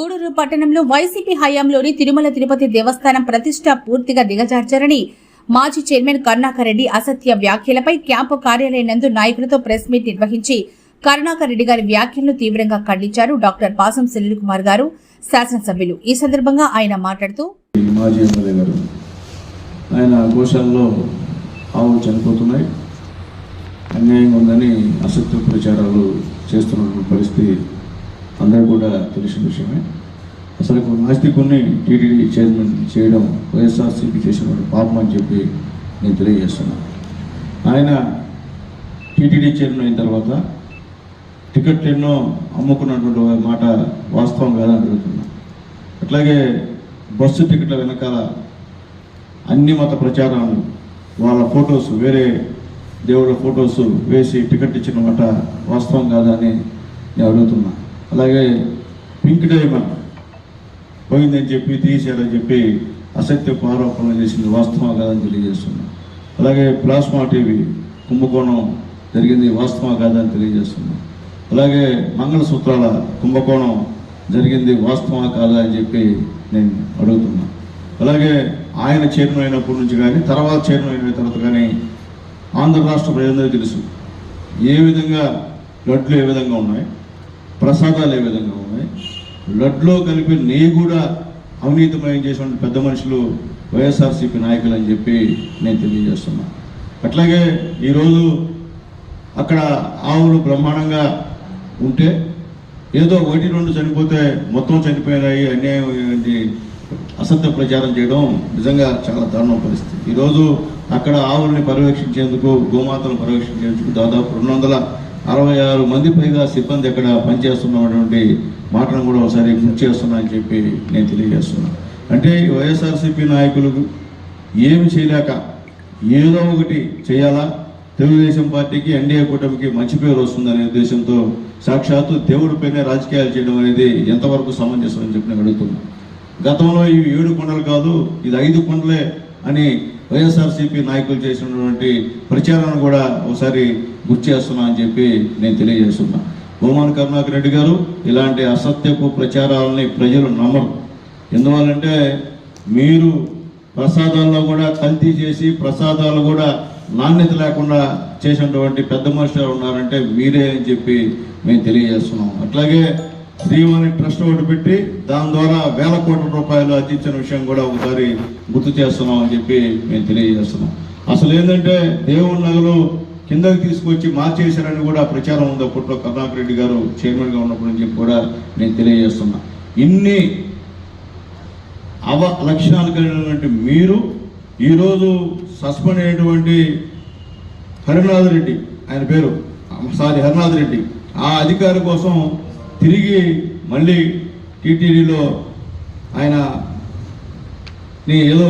గూడూరు పట్టణంలో వైసీపీ హయాంలోని తిరుమల తిరుపతి దేవస్థానం ప్రతిష్ట పూర్తిగా దిగజార్చారని మాజీ చైర్మన్ కరుణాకర్ రెడ్డి అసత్య వ్యాఖ్యలపై క్యాంపు కార్యాలయం నందు నాయకులతో ప్రెస్ మీట్ నిర్వహించి కరుణాకర్ రెడ్డి గారి వ్యాఖ్యలను తీవ్రంగా ఖండించారు డాక్టర్ పాసం సెల్లు కుమార్ గారు శాసనసభ్యులు. ఈ సందర్భంగా ఆయన మాట్లాడుతూ ఆయన ఆవులు చనిపోతున్నాయి. అన్యాయంగా ఉందని అసత్య ప్రచారాలు చేస్తున్నటువంటి పరిస్థితి అందరూ కూడా తెలిసిన విషయమే. అసలు ఇప్పుడు నాస్తికుని టీటీడీ చైర్మన్ చేయడం వైఎస్ఆర్సీపీ చేసినటువంటి పాపం అని చెప్పి నేను తెలియజేస్తున్నాను. ఆయన టీటీడీ చైర్మన్ అయిన తర్వాత టికెట్లు ఎన్నో అమ్ముకున్నటువంటి మాట వాస్తవం కాదని అడుగుతున్నా. అట్లాగే బస్సు టికెట్ల వెనకాల అన్ని మత ప్రచారాలు వాళ్ళ ఫొటోస్ వేరే దేవుళ్ళ ఫొటోస్ వేసి టికెట్ ఇచ్చిన మాట వాస్తవం కాదా అని నేను అడుగుతున్నా. అలాగే పింక్ డైమండ్ పోయిందని చెప్పి తీసేయాలని చెప్పి అసత్య ఆరోపణలు చేసింది వాస్తవం కాదని తెలియజేస్తున్నాం. అలాగే ప్లాస్మా టీవీ కుంభకోణం జరిగింది వాస్తవం కాదని తెలియజేస్తున్నాం. అలాగే మంగళసూత్రాల కుంభకోణం జరిగింది వాస్తవం కాదా అని చెప్పి నేను అడుగుతున్నా. అలాగే ఆయన చైర్మన్ అయినప్పటి నుంచి కానీ తర్వాత చైర్మన్ అయిన తర్వాత కానీ ఆంధ్ర రాష్ట్ర ప్రజలందరికీ తెలుసు ఏ విధంగా లడ్లు ఏ విధంగా ఉన్నాయి ప్రసాదాలు ఏ విధంగా ఉన్నాయి లడ్లో కలిపి నీ కూడా అవినీతిమయం చేసిన పెద్ద మనుషులు వైఎస్ఆర్సీపీ నాయకులు అని చెప్పి నేను తెలియజేస్తున్నా. అట్లాగే ఈరోజు అక్కడ ఆవులు బ్రహ్మాండంగా ఉంటే ఏదో ఒకటి రెండు చనిపోతే మొత్తం చనిపోయినాయి అన్యాయం అసత్య ప్రచారం చేయడం నిజంగా చాలా దారుణం పరిస్థితి. ఈరోజు అక్కడ ఆవుల్ని పర్యవేక్షించేందుకు గోమాతను పర్యవేక్షించేందుకు దాదాపు రెండు వందల అరవై ఆరు మంది పైగా సిబ్బంది అక్కడ పనిచేస్తున్నటువంటి మాటను కూడా ఒకసారి గుర్తు చేస్తున్నా అని చెప్పి నేను తెలియజేస్తున్నా. అంటే ఈ వైఎస్ఆర్సీపీ నాయకులు ఏమి చేయలేక ఏదో ఒకటి చేయాలా? తెలుగుదేశం పార్టీకి ఎన్డీఏ కూటమికి మంచి పేరు వస్తుందనే ఉద్దేశంతో సాక్షాత్తు దేవుడిపైనే రాజకీయాలు చేయడం అనేది ఎంతవరకు సమంజసం అని చెప్పి నేను అడుగుతున్నా. గతంలో ఇవి ఏడు కొండలు కాదు ఇది ఐదు కొండలే అని వైఎస్ఆర్సీపీ నాయకులు చేసినటువంటి ప్రచారాన్ని కూడా ఒకసారి గుర్తు చేస్తున్నా అని చెప్పి నేను తెలియజేస్తున్నా. భూమాన్ కరుణాకర్ రెడ్డి గారు ఇలాంటి అసత్యపు ప్రచారాలని ప్రజలు నమ్మరు. ఎందువల్లంటే మీరు ప్రసాదాల్లో కూడా కల్తీ చేసి ప్రసాదాలు కూడా నాణ్యత లేకుండా చేసినటువంటి పెద్ద మనుషులు ఉన్నారంటే మీరే అని చెప్పి మేము తెలియజేస్తున్నాం. అట్లాగే శ్రీవాణి ట్రస్ట్ ఒకటి పెట్టి దాని ద్వారా వేల కోట్ల రూపాయలు అందించిన విషయం కూడా ఒకసారి గుర్తు చేస్తున్నాం అని చెప్పి మేము తెలియజేస్తున్నాం. అసలు ఏంటంటే దేవుడి నగలు కిందకి తీసుకొచ్చి మార్చేశారని కూడా ప్రచారం ఉంది అప్పట్లో కరుణాకర్ రెడ్డి గారు చైర్మన్గా ఉన్నప్పుడు అని చెప్పి కూడా నేను తెలియజేస్తున్నా. ఇన్ని అవ లక్షణాలు కలిగినటువంటి మీరు ఈరోజు సస్పెండ్ అయినటువంటి హరినాథ్ రెడ్డి ఆయన పేరు సారీ హరినాథ్ రెడ్డి ఆ అధికారి కోసం తిరిగి మళ్ళీ టీటీడీలో ఆయన ఏదో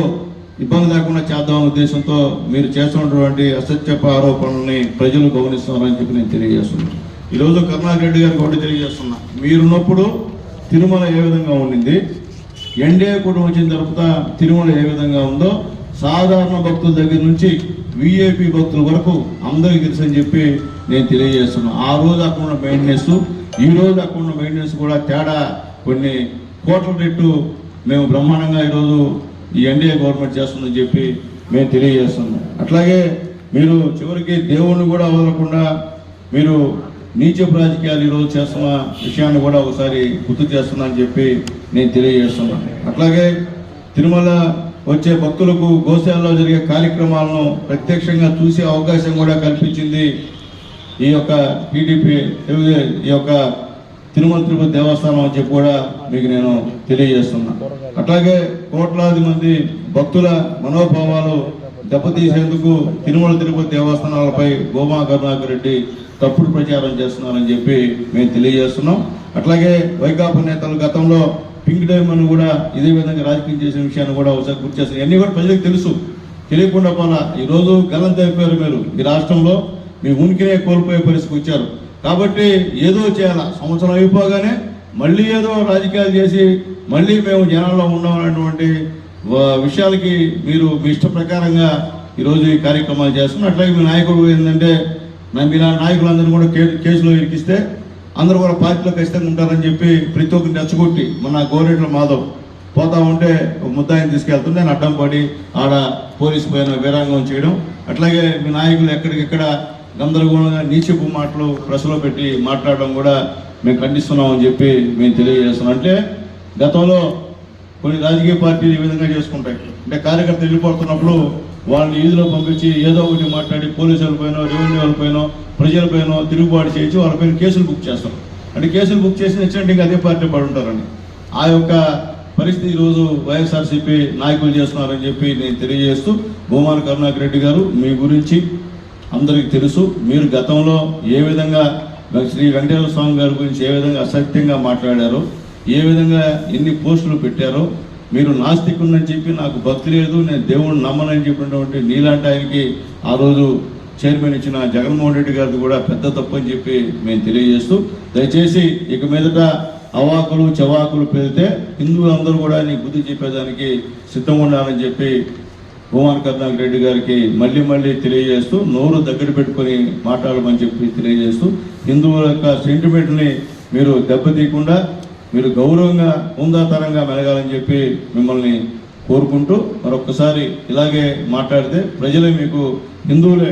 ఇబ్బంది లేకుండా చేద్దామనే ఉద్దేశంతో మీరు చేస్తున్నటువంటి అసత్యప ఆరోపణల్ని ప్రజలు గమనిస్తున్నారని చెప్పి నేను తెలియజేస్తున్నాను. ఈరోజు కరుణాకర్ రెడ్డి గారికి ఒకటి తెలియజేస్తున్నా. మీరున్నప్పుడు తిరుమల ఏ విధంగా ఉండింది? ఎన్డీఏ కుటుంబం వచ్చిన తర్వాత తిరుమల ఏ విధంగా ఉందో సాధారణ భక్తుల దగ్గర నుంచి విఐపి భక్తుల వరకు అందరికీ తెలుసు అని చెప్పి నేను తెలియజేస్తున్నాను ఆ రోజు అక్కడ ఉన్న మెయింటెనెన్స్ ఈ రోజు అక్కడ ఉన్న మెయింటెనెన్స్ కూడా తేడా కొన్ని కోట్ల రెట్టు మేము బ్రహ్మాండంగా ఈరోజు ఈ ఎన్డీఏ గవర్నమెంట్ చేస్తుందని చెప్పి మేము తెలియజేస్తున్నాం. అట్లాగే మీరు చివరికి దేవుణ్ణి కూడా వదలకుండా మీరు నీచపు రాజకీయాలు ఈరోజు చేస్తున్న విషయాన్ని కూడా ఒకసారి గుర్తు చేస్తున్నా అని చెప్పి నేను తెలియజేస్తున్నాను. అట్లాగే తిరుమల వచ్చే భక్తులకు గోశాలలో జరిగే కార్యక్రమాలను ప్రత్యక్షంగా చూసే అవకాశం కూడా కల్పించింది ఈ యొక్క టీడీపీ ఈ యొక్క తిరుమల తిరుపతి దేవస్థానం అని చెప్పి కూడా మీకు నేను తెలియజేస్తున్నా. అట్లాగే కోట్లాది మంది భక్తుల మనోభావాలు దెబ్బతీసేందుకు తిరుమల తిరుపతి దేవస్థానాలపై గోమా కరుణాకర్ రెడ్డి తప్పుడు ప్రచారం చేస్తున్నారని చెప్పి మేము తెలియజేస్తున్నాం. అట్లాగే వైకాపా నేతలు గతంలో పింక్ డైమండ్ కూడా ఇదే విధంగా రాజకీయం చేసిన విషయాన్ని కూడా ఒకసారి గుర్తు చేస్తారు ఇవన్నీ కూడా ప్రజలకు తెలుసు. తెలియకుండా పోలా ఈరోజు గలంత అయిపోయారు మీరు. ఈ రాష్ట్రంలో మీ ఉనికినే కోల్పోయే పరిస్థితికి వచ్చారు. కాబట్టి ఏదో చేయాలా. సంవత్సరం అయిపోగానే మళ్ళీ ఏదో రాజకీయాలు చేసి మళ్ళీ మేము జనాల్లో ఉన్నామన్నటువంటి విషయాలకి మీరు మీ ఇష్ట ప్రకారంగా ఈరోజు ఈ కార్యక్రమాలు చేస్తున్నారు. అట్లాగే మీ నాయకుడు ఏంటంటే నా మీ నాయకులందరూ కూడా కేసులో ఇరికిస్తే అందరూ కూడా పార్టీలో ఖచ్చితంగా ఉంటారని చెప్పి ప్రతి ఒక్కరిని రెచ్చగొట్టి మన గోరెట్ల మాధవ్ పోతా ఉంటే ముద్దాయిని తీసుకెళ్తుంటే నేను అడ్డం పడి ఆడ పోలీసు పోయిన వీరాంగం చేయడం. అట్లాగే మీ నాయకులు ఎక్కడికెక్కడ గందరగోళంగా నీచపు మాటలు ప్రెస్లో పెట్టి మాట్లాడడం కూడా మేము ఖండిస్తున్నామని చెప్పి మేము తెలియజేస్తున్నాం. అంటే గతంలో కొన్ని రాజకీయ పార్టీలు ఈ విధంగా చేసుకుంటాయి. అంటే కార్యకర్తలు వెళ్ళిపోతున్నప్పుడు వాళ్ళని ఈదులో పంపించి ఏదో ఒకటి మాట్లాడి పోలీసుల పైన రెవెన్యూ వాళ్ళపైన ప్రజలపైనో తిరుగుబాటు చేయించి వాళ్ళపైన కేసులు బుక్ చేస్తాం. అంటే కేసులు బుక్ చేసిన నచ్చినట్టు ఇంకా అదే పార్టీ పడి ఉంటారని ఆ యొక్క పరిస్థితి ఈరోజు వైఎస్ఆర్సీపీ నాయకులు చేస్తున్నారని చెప్పి నేను తెలియజేస్తూ భూమాన కరుణాకర్ రెడ్డి గారు మీ గురించి అందరికీ తెలుసు. మీరు గతంలో ఏ విధంగా శ్రీ వెంకటేశ్వర స్వామి గారి గురించి ఏ విధంగా అసత్యంగా మాట్లాడారో ఏ విధంగా ఎన్ని పోస్టులు పెట్టారో మీరు నాస్తికున్నని చెప్పి నాకు భక్తి లేదు నేను దేవుడిని నమ్మనని చెప్పినటువంటి నీలాంటి ఆయనకి ఆ రోజు చైర్మన్ ఇచ్చిన జగన్మోహన్ రెడ్డి గారిది కూడా పెద్ద తప్పు అని చెప్పి మేము తెలియజేస్తూ దయచేసి ఇక మీదట అవాకులు చవాకులు పెడితే హిందువులందరూ కూడా నీకు బుద్ధి చెప్పేదానికి సిద్ధంగా ఉండాలని చెప్పి భూమాన్ కర్ణాక్ రెడ్డి గారికి మళ్ళీ మళ్ళీ తెలియజేస్తూ నోరు దగ్గర పెట్టుకొని మాట్లాడమని చెప్పి తెలియజేస్తూ హిందువుల యొక్క సెంటిమెంట్ని మీరు దెబ్బతీయకుండా మీరు గౌరవంగా ఉందాతరంగా మెలగాలని చెప్పి మిమ్మల్ని కోరుకుంటూ మరొకసారి ఇలాగే మాట్లాడితే ప్రజలే మీకు హిందువులే